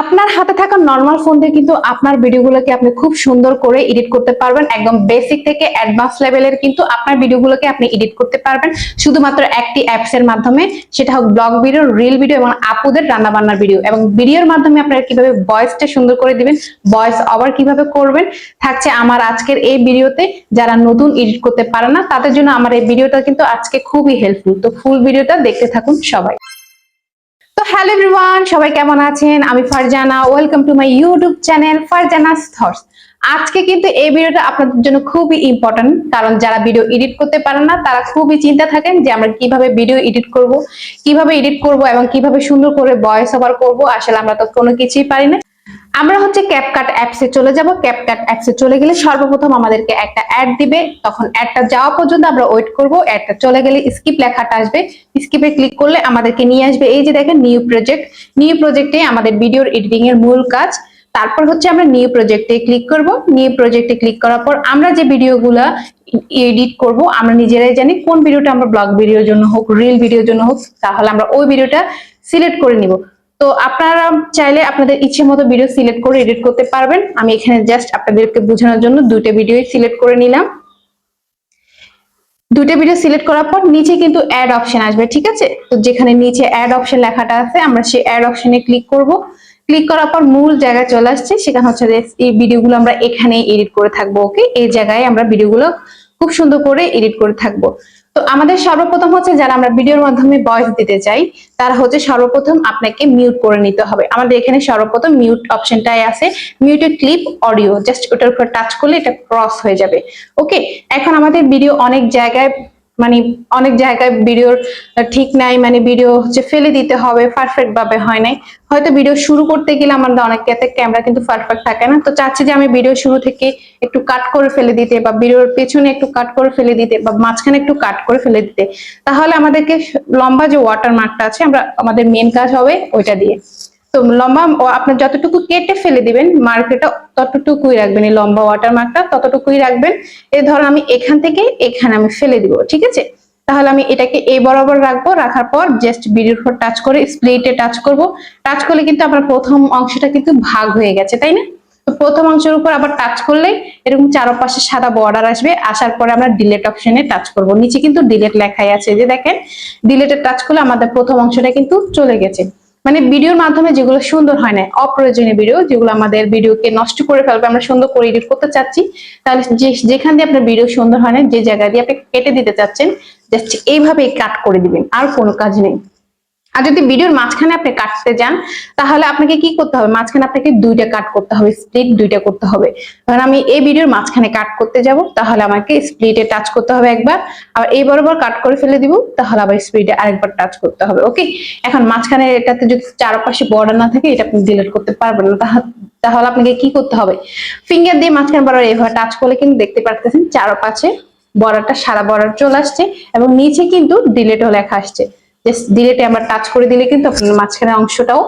আপনার হাতে থাকা নর্মাল ফোন দিয়ে কিন্তু আপনার ভিডিওগুলোকে আপনি খুব সুন্দর করে এডিট করতে পারবেন। একদম বেসিক থেকে অ্যাডভান্স লেভেলের কিন্তু আপনার ভিডিওগুলোকে আপনি এডিট করতে পারবেন। শুধুমাত্র একটি অ্যাপস এর মাধ্যমে, সেটা হোক ব্লগ ভিডিও রিল ভিডিও এবং আপুদের রান্না বান্নার ভিডিও এবং ভিডিওর মাধ্যমে আপনারা কীভাবে ভয়েসটা সুন্দর করে দিবেন ভয়েস ওভার কীভাবে করবেন, থাকছে আমার আজকের এই ভিডিওতে যারা নতুন এডিট করতে পারে না, তাদের জন্য আমার এই ভিডিওটা কিন্তু আজকে খুবই হেল্পফুল তো ফুল ভিডিওটা দেখতে থাকুন সবাই। হ্যালো এভরিওয়ান, সবাই কেমন আছেন? আমি Farzana, welcome to my YouTube channel Farzana Thoughts. আজকে কিন্তু এই ভিডিওটা আপনাদের জন্য খুবই ইম্পর্টেন্ট কারণ যারা ভিডিও এডিট করতে পারেন না, তারা খুবই চিন্তা থাকেন যে আমরা কীভাবে ভিডিও এডিট করব, কীভাবে এডিট করব এবং কীভাবে সুন্দর করে ভয়েস ওভার করব। আসলে আমরা তো কোনো কিছুই পারি না। আমরা হচ্ছে ক্যাপকাট অ্যাপসে চলে যাব। ক্যাপকাট অ্যাপসে চলে গেলে সর্বপ্রথম আমাদেরকে একটা অ্যাড দিবে। তখন অ্যাডটা যাওয়া পর্যন্ত আমরা ওয়েট করব। অ্যাডটা চলে গেলে স্কিপ লেখাটা আসবে। স্কিপে ক্লিক করলে আমাদেরকে নিয়ে আসবে। এই যে দেখেন নিউ প্রজেক্ট নিউ প্রজেক্টে আমাদের ভিডিওর এডিটিং এর মূল কাজ। তারপর হচ্ছে আমরা নিউ প্রজেক্টে ক্লিক করব। নিউ প্রজেক্টে ক্লিক করার পর আমরা যে ভিডিওগুলা এডিট করব, আমরা নিজেরাই জানি কোন ভিডিওটা আমরা ব্লগ ভিডিওর জন্য হোক রিল ভিডিওর জন্য হোক, তাহলে আমরা ওই ভিডিওটা সিলেক্ট করে নিব। তো আপনারা চাইলে আপনাদের ইচ্ছে মতো ভিডিও সিলেক্ট করে এডিট করতে পারবেন। আমি এখানে জাস্ট আপনাদেরকে বোঝানোর জন্য দুইটা ভিডিও সিলেক্ট করে নিলাম। দুইটা ভিডিও সিলেক্ট করার পর নিচে কিন্তু অ্যাড অপশন আসবে, ঠিক আছে? তো যেখানে নিচে অ্যাড অপশন লেখাটা আছে, আমরা সেই অ্যাড অপশনে ক্লিক করব। ক্লিক করার পর মূল জায়গায় চলে আসছে, সেখানে হচ্ছে যে এই ভিডিওগুলো আমরা এখানে এডিট করে থাকব ওকে এই জায়গায় আমরা ভিডিওগুলো খুব সুন্দর করে এডিট করে থাকব। তো আমাদের সর্বপ্রথম হচ্ছে যারা আমরা ভিডিওর মাধ্যমে বয়স দিতে চাই, তারা হচ্ছে সর্বপ্রথম আপনাকে মিউট করে নিতে হবে। আমাদের এখানে সর্বপ্রথম মিউট অপশনটাই আছে মিউটে ক্লিপ অডিও জাস্ট ওটার উপর টাচ করলে এটা ক্রস হয়ে যাবে। ওকে এখন আমাদের ভিডিও অনেক জায়গায় মানে অনেক জায়গায় ভিডিওর ঠিক নাই মানে ভিডিও হচ্ছে ফেলে দিতে হবে পারফেক্ট ভাবে হয় নাই। হয়তো ভিডিও শুরু করতে গেলে আমাদের অনেক ক্যামেরা কিন্তু পারফেক্ট থাকে না। তো চাচ্ছি যে আমি ভিডিও শুরু থেকে একটু কাট করে ফেলে দিতে বা ভিডিওর পেছনে একটু কাট করে ফেলে দিতে বা মাঝখানে একটু কাট করে ফেলে দিতে। তাহলে আমাদেরকে লম্বা যে ওয়াটার মার্কটা আছে, আমরা, আমাদের মেন কাজ হবে ওইটা দিয়ে। তো লম্বা আপনার যতটুকু কেটে ফেলে দিবেন, মার্কেটটা ততটুকুই রাখবেন, এই লম্বা ওয়াটার মার্কটা ততটুকুই রাখবেন। এই ধরুন আমি এখান থেকে এখানে আমি ফেলে দিব, ঠিক আছে? তাহলে আমি এটাকে এই বরাবর রাখব, রাখার পর জাস্ট ভিডিওর উপর টাচ করে স্প্লিটে টাচ করব। টাচ করলে কিন্তু আপনার প্রথম অংশটা কিন্তু ভাগ হয়ে গেছে, তাই না? তো প্রথম অংশের উপর আবার টাচ করলে এরকম চারপাশে সাদা বর্ডার আসবে, আসার পরে আমরা ডিলেট অপশনে টাচ করব। নিচে কিন্তু ডিলেট লেখাই আছে, যে দেখেন ডিলেটে টাচ করলে আমাদের প্রথম অংশটা কিন্তু চলে গেছে। মানে ভিডিওর মাধ্যমে যেগুলো সুন্দর হয় না অপ্রয়োজনীয় ভিডিও, যেগুলো আমাদের ভিডিওকে নষ্ট করে ফেলবে, আমরা সুন্দর করে এডিট করতে চাচ্ছি, তাহলে যেখান দিয়ে আপনার ভিডিও সুন্দর হয় না যে জায়গা দিয়ে আপনি কেটে দিতে চাচ্ছেন জাস্ট এইভাবে কাট করে দিবেন, আর কোনো কাজ নেই। আর যদি ভিডিওর মাঝখানে আপনি কাটতে যান, তাহলে আপনাকে কি করতে হবে? মাঝখানে আপনাকে দুইটা কাট করতে হবে স্প্লিট দুইটা করতে হবে। কারণ আমি এই ভিডিওর মাঝখানে কাট করতে যাব, তাহলে আমাকে স্প্লিটে টাচ করতে হবে একবার। আর এই বরাবর কাট করে ফেলে দিব, তাহলে আবার স্প্লিটে আরেকবার টাচ করতে হবে ওকে এখন মাঝখানে এটাতে যদি চারপাশে বর্ডার না থাকে, এটা আপনি ডিলিট করতে পারবেন না। তাহলে তাহলে আপনাকে কি করতে হবে? ফিঙ্গার দিয়ে মাঝখানে বরাবর এইভাবে টাচ করলে কিন্তু দেখতে পারতেছেন, চারপাশে বর্ডারটা সারা বর্ডার চলে আসছে এবং নিচে কিন্তু ডিলেটও লেখা আসছে। জাস্ট ডিলেটে আমরা টাচ করে দিলে কিন্তু আপনার মাঝখানের অংশটাও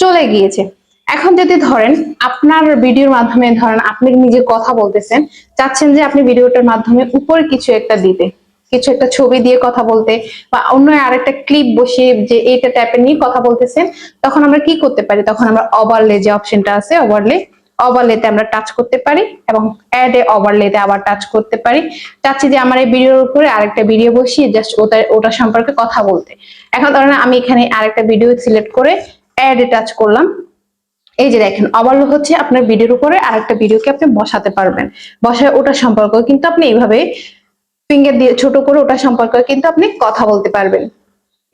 চলে গিয়েছে। এখন যদি ধরেন আপনার ভিডিওর মাধ্যমে ধরেন আপনি নিজে কথা বলতেছেন, চাচ্ছেন যে আপনি ভিডিওটার মাধ্যমে উপরে কিছু একটা দিতে, কিছু একটা ছবি দিয়ে কথা বলতে বা অন্য আরেকটা ক্লিপ বসিয়ে যে এইটা টাইপের নিয়ে কথা বলতেছেন, তখন আমরা কি করতে পারি? তখন আমরা ওভারলে যে অপশনটা আছে ওভারলে ওভারলেতে আমরা টাচ করতে পারি এবং অ্যাড এ ওভারলেতে আবার টাচ করতে পারি। চাচ্ছি যে আমার এই ভিডিওর উপরে আরেকটা ভিডিও বসিয়ে জাস্ট ওটা ওটা সম্পর্কে কথা বলতে। এখন ধরেন আমি এখানে আরেকটা ভিডিও সিলেক্ট করে অ্যাড এ টাচ করলাম। এই যে দেখেন ওভারলো হচ্ছে আপনার ভিডিওর উপরে আরেকটা ভিডিওকে আপনি বসাতে পারবেন। বসায় ওটা সম্পর্কেও কিন্তু আপনি এইভাবে ফিঙ্গার দিয়ে ছোট করে ওটা সম্পর্কে কিন্তু আপনি কথা বলতে পারবেন।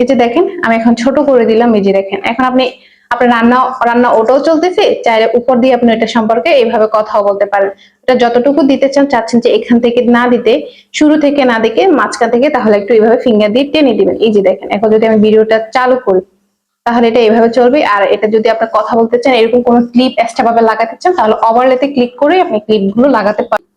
এই যে দেখেন, আমি এখন ছোট করে দিলাম, এই যে দেখেন। এখন আপনি আপনার রান্না রান্না ওটাও চলতেছে, চাইলে উপর দিয়ে আপনি এটা সম্পর্কে এইভাবে কথাও বলতে পারেন। এটা যতটুকু দিতে চান, চাচ্ছেন যে এখান থেকে না দিতে, শুরু থেকে না দিকে মাঝখান থেকে তাহলে একটু এইভাবে ফিঙ্গার দিয়ে টেনে দিবেন। এই যে দেখেন, এখন যদি আমি ভিডিওটা চালু করি, তাহলে এটা এইভাবে চলবে। আর এটা যদি আপনি কথা বলতে চান, এরকম কোনো ক্লিপ এক্সট্রা ভাবে লাগাতে চান, তাহলে ওভারলেতে ক্লিক করে আপনি ক্লিপগুলো লাগাতে পারেন।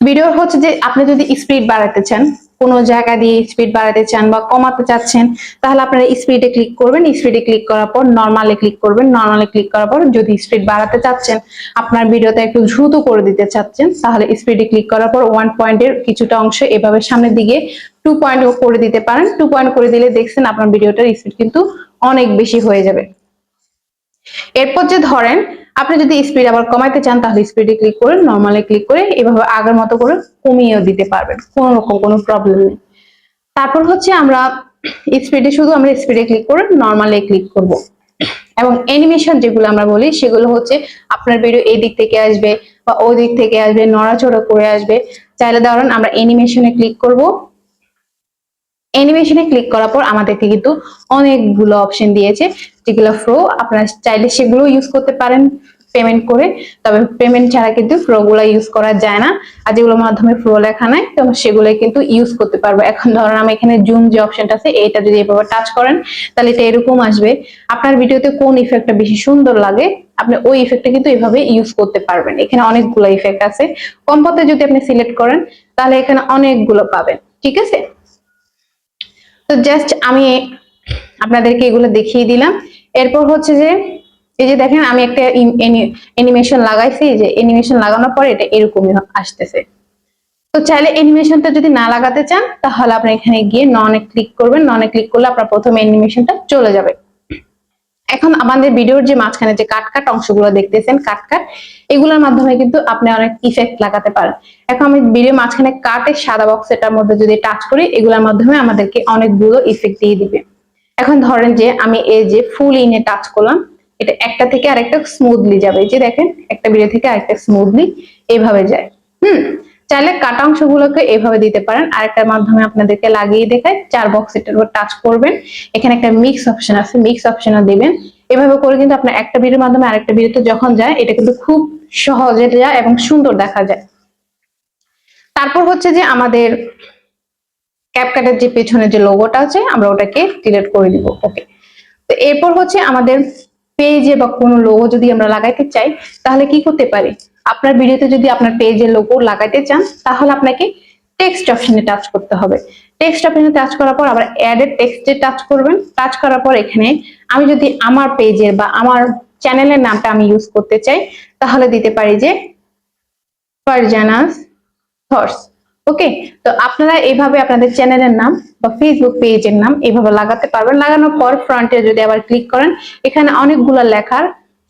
ভিডিও হচ্ছে যে আপনি যদি স্পিড বাড়াতে চান কোনো জায়গা দিয়ে স্পিড বাড়াতে চান বা কমাতে চাচ্ছেন, তাহলে আপনারা স্পিডে ক্লিক করবেন। স্পিডে ক্লিক করার পর নর্মালে ক্লিক করবেন। নর্মালে ক্লিক করার পর যদি স্পিড বাড়াতে চাচ্ছেন, আপনার ভিডিওতে একটু দ্রুত করে দিতে চাচ্ছেন, তাহলে স্পিডে ক্লিক করার পর ওয়ান পয়েন্টের কিছুটা অংশ এভাবে সামনের দিকে টু পয়েন্ট করে দিতে পারেন। টু পয়েন্ট করে দিলে দেখছেন আপনার ভিডিওটার স্পিড কিন্তু অনেক বেশি হয়ে যাবে। এরপর যে ধরেন আপনি যদি স্পিড আবার কমাইতে চান, তাহলে স্পিডে ক্লিক করে নর্মালে ক্লিক করে এভাবে আগের মতো করে কমিয়েও দিতে পারবেন। কোনো রকম কোনো প্রবলেম নেই। তারপর হচ্ছে আমরা স্পিডে শুধু আমরা স্পিডে ক্লিক করে নর্মালে ক্লিক করব। এবং অ্যানিমেশন যেগুলো আমরা বলি, সেগুলো হচ্ছে আপনার ভিডিও এই দিক থেকে আসবে বা ওই দিক থেকে আসবে, নড়াচড়া করে আসবে। চাইলে ধরেন আমরা অ্যানিমেশনে ক্লিক করব। অ্যানিমেশনে ক্লিক করার পর আমাদেরকে কিন্তু অনেকগুলো অপশন দিয়েছে, যেগুলো ফ্রো আপনারা চাইলে সেগুলো ইউজ করতে পারেন পেমেন্ট করে, তবে পেমেন্ট ছাড়া কিন্তু ফ্রো গুলো ইউজ করা যায় না, আর যেগুলোর মাধ্যমে ফ্রো লেখা নাই, তো সেগুলো কিন্তু ইউজ করতে পারব। এখন ধরেন আমি এখানে জুম যে অপশনটা আছে, এইটা যদি এভাবে টাচ করেন, তাহলে এটা এরকম আসবে, আপনার ভিডিওতে কোন ইফেক্টটা বেশি সুন্দর লাগে, আপনি ওই ইফেক্টটা কিন্তু এভাবে ইউজ করতে পারবেন। এখানে অনেকগুলো ইফেক্ট আছে। কম্পোতে যদি আপনি সিলেক্ট করেন, তাহলে এখানে অনেকগুলো পাবেন, ঠিক আছে? তো জাস্ট আমি আপনাদেরকে এগুলো দেখিয়ে দিলাম। এরপর হচ্ছে যে, এই যে দেখেন আমি একটা অ্যানিমেশন লাগাইছি যে অ্যানিমেশন লাগানোর পরে এটা এরকমই আসতেছে। তো চাইলে অ্যানিমেশনটা যদি না লাগাতে চান, তাহলে আপনি এখানে গিয়ে ননে ক্লিক করবেন। ননে ক্লিক করলে আপনার প্রথম অ্যানিমেশনটা চলে যাবে। এখন আমাদের ভিডিওর যে মাঝখানে যে কাট কাট অংশগুলো দেখতেছেন, কাট কাট, এগুলোর মাধ্যমে কিন্তু আপনি অনেক ইফেক্ট লাগাতে পারেন। এখন আমি ভিডিও মাঝখানে কাটের সাদা বক্স এটার মধ্যে যদি টাচ করি, এগুলোর মাধ্যমে আমাদেরকে অনেকগুলো ইফেক্ট দিয়ে দিবে। এখন ধরেন যে আমি এই যে ফুল ইনে টাচ করলাম, এটা একটা থেকে আরেকটা স্মুথলি যাবে। যে দেখেন, একটা ভিডিও থেকে আরেকটা স্মুথলি এইভাবে যায়। হুম? চাইলে কাটা অংশগুলোকে এভাবে দিতে পারেন। আরেকটার মাধ্যমে আপনাদেরকে লাগিয়ে দেখায়, চার বক্স এটার উপর টাচ করবেন। এখানে একটা মিক্স অপশন আছে মিক্স অপশনও দিবেন। এভাবে করে কিন্তু আপনার একটা ভিডিওর মাধ্যমে আরেকটা ভিডিওতে যখন যায়, এটা কিন্তু খুব সহজে যায় এবং সুন্দর দেখা যায়। তারপর হচ্ছে যে আমাদের ক্যাপকাটের যে পেছনে যে লোগোটা আছে, আমরা ওটাকে ডিলিট করে দিব। ওকে তো এরপর হচ্ছে আমাদের পেজে বা কোনো লোগো যদি আমরা লাগাইতে চাই, তাহলে কি করতে পারি? আপনার ভিডিওতে যদি আপনার পেজের লোগো লাগাইতে চান, তাহলে আপনাকে টেক্সট অপশনে টাচ করতে হবে। টেক্সট অপশনে টাচ করার পর আবার অ্যাডেড টেক্সটে টাচ করবেন। টাচ করার পর এখানে আমি যদি আমার পেজের বা আমার চ্যানেলের নামটা আমি ইউজ করতে চাই, তাহলে দিতে পারি যে ফারজানাস থটস ওকে তো আপনারা এইভাবে আপনাদের চ্যানেলের নাম বা ফেসবুক পেজের নাম এইভাবে লাগাতে পারবেন। লাগানোর পর ফ্রন্টে যদি আবার ক্লিক করেন, এখানে অনেকগুলো লেখার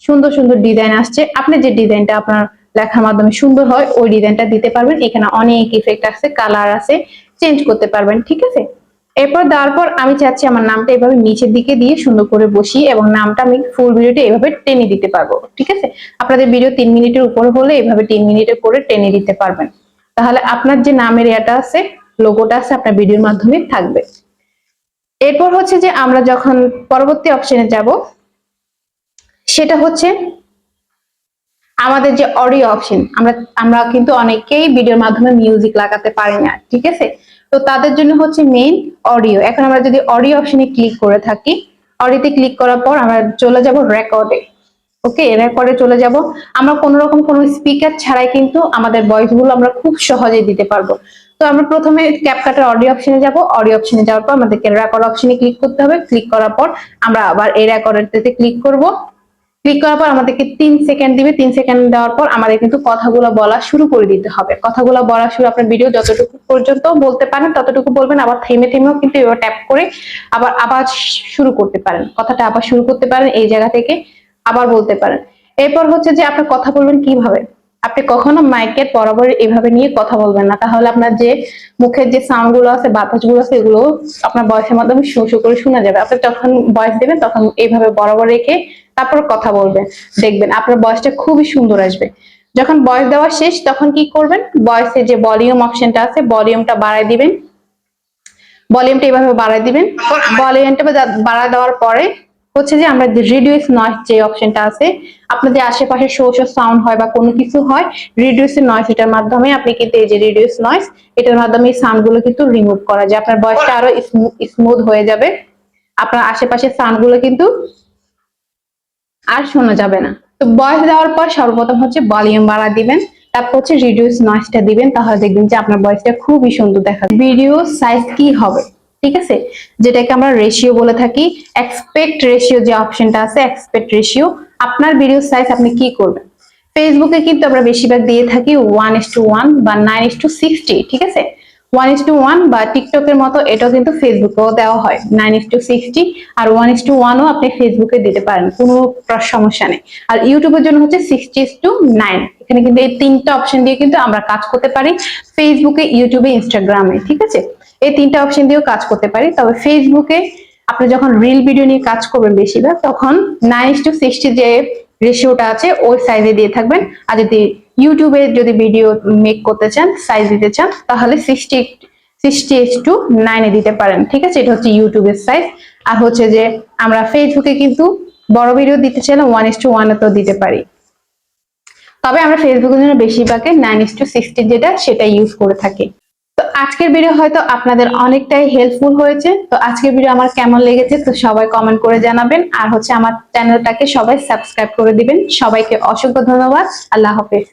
সুন্দর সুন্দর ডিজাইন আসছে। আপনি যে ডিজাইনটা আপনার লেখার মাধ্যমে সুন্দর হয়, ওই ডিজাইনটা দিতে পারবেন। এখানে অনেক ইফেক্ট আছে কালার আছে চেঞ্জ করতে পারবেন, ঠিক আছে? এরপর দেওয়ার পর আমি চাচ্ছি আমার নামটা এভাবে নিচের দিকে দিয়ে সুন্দর করে বসিয়ে এবং নামটা আমি ফুল ভিডিওটা এভাবে টেনে দিতে পারব, ঠিক আছে? আপনাদের ভিডিও তিন মিনিটের উপরে হলে এভাবে তিন মিনিটে করে টেনে দিতে পারবেন। তাহলে আপনার যে নামের এটা আছে লোগোটা আছে, আপনার ভিডিওর মাধ্যমে থাকবে। এরপর হচ্ছে যে আমরা যখন পরবর্তী অপশনে যাব, সেটা হচ্ছে আমাদের যে অডিও অপশন আমরা আমরা কিন্তু অনেকেই ভিডিওর মাধ্যমে মিউজিক লাগাতে পারি না, ঠিক আছে? তো তাদের জন্য হচ্ছে মেইন অডিও এখন আমরা যদি অডিও অপশনে ক্লিক করে থাকি অডিওতে ক্লিক করার পর আমরা চলে যাব রেকর্ডে ওকে রেকর্ডে চলে যাব। আমরা কোন রকম কোনো স্পিকার ছাড়াই কিন্তু আমাদের ভয়েসগুলো আমরা খুব সহজেই দিতে পারব। তো আমরা প্রথমে ক্যাপকাটের অডিও অপশনে যাব। অডিও অপশনে যাওয়ার পর আমাদেরকে রেকর্ড অপশনে ক্লিক করতে হবে। ক্লিক করার পর আমরা আবার এই রেকর্ডেরতে ক্লিক করব। ক্লিক করার পর আমাদেরকে তিন সেকেন্ড দিবে। তিন সেকেন্ড দেওয়ার পর আমাদের কিন্তু কথাগুলো বলা শুরু করে দিতে হবে। কথাগুলো বলা শুরু আপনার ভিডিও যতটুকু পর্যন্ত বলতে পারেন, ততটুকু বলবেন। আবার থেমে থেমেও কিন্তু এবার ট্যাপ করে আবার আবার শুরু করতে পারেন। কথাটা আবার শুরু করতে পারেন এই জায়গা থেকে আবার বলতে পারেন। এরপর হচ্ছে যে আপনি কথা বলবেন কীভাবে? আপনি কখনো মাইকের বরাবর এভাবে নিয়ে কথা বলবেন না। তাহলে আপনার যে মুখের যে সাউন্ডগুলো আছে বাতাসগুলো আছে, এগুলো আপনার বয়সের মাধ্যমে শু শু করে শোনা যাবে। আপনি যখন বয়স দেবেন, তখন এইভাবে বরাবর রেখে তারপর কথা বলবেন দেখবেন আপনার বয়সটা খুবই সুন্দর আসবে। যখন বয়স দেওয়া শেষ তখন কি করবেন? বয়সে যে ভলিউম অপশনটা আছে ভলিউমটা বাড়ায় দিবেন। ভলিউমটা এইভাবে বাড়ায় দিবেন। ভলিউমটা বাড়ায় দেওয়ার পরে হচ্ছে যে আমরা রিডিউস নয়েস যে অপশনটা আছে আপনাদের আশেপাশে শো শো সাউন্ড হয় বা কোনো কিছু হয় রিডিউস নয়েস এটার মাধ্যমে আপনি কিন্তু এই যে রিডিউস নয়েস এটার মাধ্যমে এই সাউন্ডগুলো কিন্তু রিমুভ করা যায়। আপনার বয়সটা আরও স্মুথ হয়ে যাবে। আপনার আশেপাশে সাউন্ডগুলো কিন্তু আর শোনা যাবে না। তো বয়স দেওয়ার পর সর্বপ্রথম হচ্ছে ভলিউম বাড়া দিবেন, তারপর হচ্ছে রিডিউস নয়েসটা দিবেন, তাহলে দেখবেন যে আপনার ভয়েসটা খুবই সুন্দর দেখা ভিডিও সাইজ কি হবে, ঠিক আছে? যেটাকে আমরা রেশিও বলে থাকি এক্সপেক্ট রেশিও যে অপশনটা আছে এক্সপেক্ট রেশিও আপনার ভিডিও সাইজ আপনি কি করবেন? ফেসবুকে কিন্তু আমরা বেশিরভাগ দিয়ে থাকি ওয়ান ইস টু ওয়ান বা নাইন ইস টু সিক্সটি ঠিক আছে? ওয়ান ইস টু ওয়ান বা টিকটকের মতো এটাও কিন্তু ফেসবুকেও দেওয়া হয়। নাইন ইস টু সিক্সটি আর ওয়ান ইস টু ওয়ানও আপনি ফেসবুকে দিতে পারেন, কোনো সমস্যা নেই। আর ইউটিউবের জন্য হচ্ছে সিক্সটি ইস টু নাইন এখানে কিন্তু এই তিনটা অপশন দিয়ে কিন্তু আমরা কাজ করতে পারি ফেসবুকে ইউটিউবে ইনস্টাগ্রামে ঠিক আছে? এই তিনটা অপশন দিয়েও কাজ করতে পারি, তবে ফেসবুকে আপনি যখন রিল ভিডিও নিয়ে কাজ করবেন বেশিরভাগ, তখন নাইন ইস টু সিক্সটি যে রেশিওটা আছে, ওই সাইজে দিয়ে থাকবেন। আর যদি ইউটিউবে যদি ভিডিও মেক করতে চান সাইজ দিতে চান, তাহলে সিক্সটি সিক্সটি এইচ টু নাইনে দিতে পারেন, ঠিক আছে? এটা হচ্ছে ইউটিউবের সাইজ আর হচ্ছে যে, আমরা ফেসবুকে কিন্তু বড় ভিডিও দিতে চাইলে ওয়ান ইস টু ওয়ানে তো দিতে পারি। তবে আমরা ফেসবুকের জন্য বেশিরভাগে নাইন ইস টু সিক্সটি যেটা, সেটা ইউজ করে থাকি। তো আজকের ভিডিও হয়তো আপনাদের অনেকটাই হেল্পফুল হয়েছে। তো আজকের ভিডিও আমার কেমন লেগেছে, তো সবাই কমেন্ট করে জানাবেন। আর হচ্ছে আমার চ্যানেলটাকে সবাই সাবস্ক্রাইব করে দিবেন। সবাইকে অসংখ্য ধন্যবাদ। আল্লাহ হাফেজ।